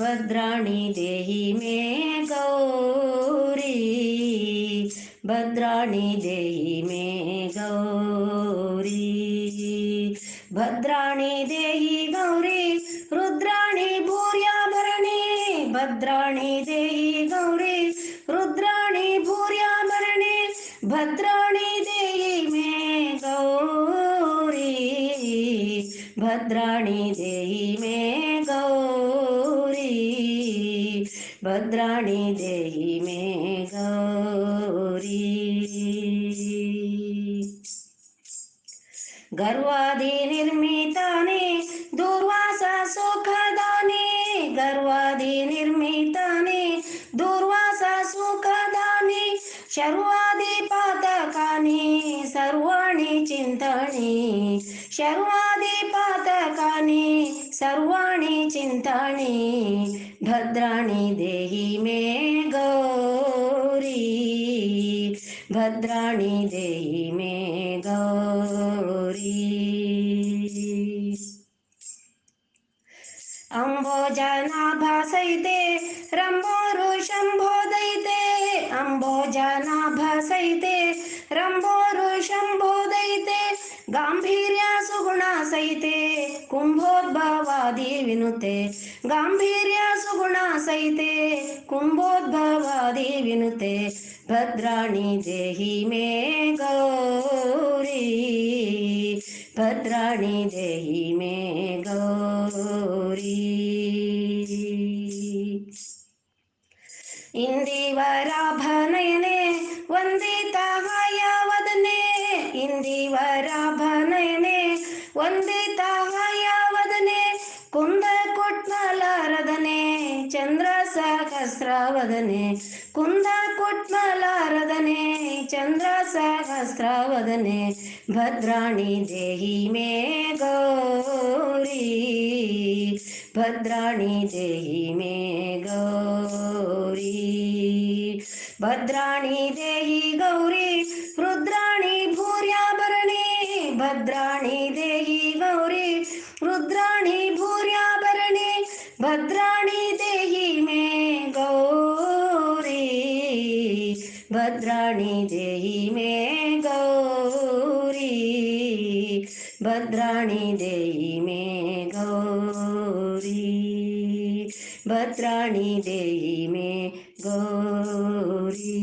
भद्राणि देहि मे गौरी। भद्राणि देहि मे गौरी। भद्राणि देहि गौरी रुद्राणि भूर्याभरणे भद्राणि देहि गौरी रुद्राणि भूर्याभरणे भद्राणि देहि मे गौरी। भद्राणि देहि मे भद्राणि देहि मे गौरी। गर्वादी निर्मिताने दुर्वासा सुखदाने। गर्वादी निर्मिताने दुर्वासा सुखदाने। शर्वादी पातकाने सर्वाणि चिन्तानि। शर्वादी पातकाने सर्वाणि चिन्तानि भद्राणि देहि मे गौरी भद्राणि देहि मे गौरी अम्बोजनाभासैते रम्भोरुशम्भोदयिते. अम्बोजनाभासैते गांभीर्या गाम्भीर्या सुगुणासहिते कुम्भोद्भवादि विनुते गाम्भीर्या सुगुणासहिते कुम्भोद्भवादि विनुते भद्राणी देहि मे गौरी भद्राणी देहि मे गौरी। इन्दिवराभनयने वन्दिताय वदने इन्दिवराभनयने वन्दिता कुन्दकुट्मलरदने चन्द्रसहस्रवदने कुन्दकुट्मलरदने चन्द्रसहस्रवदने भद्राणि देहि मे गौरी भद्राणि देहि मे गौरी भद्राणि देहि गौरी रुद्राणि भद्राणि देहि मे गौरी। भद्राणि देहि मे गौरी। भद्राणि देहि मे गौरी। भद्राणि देहि मे गौरी।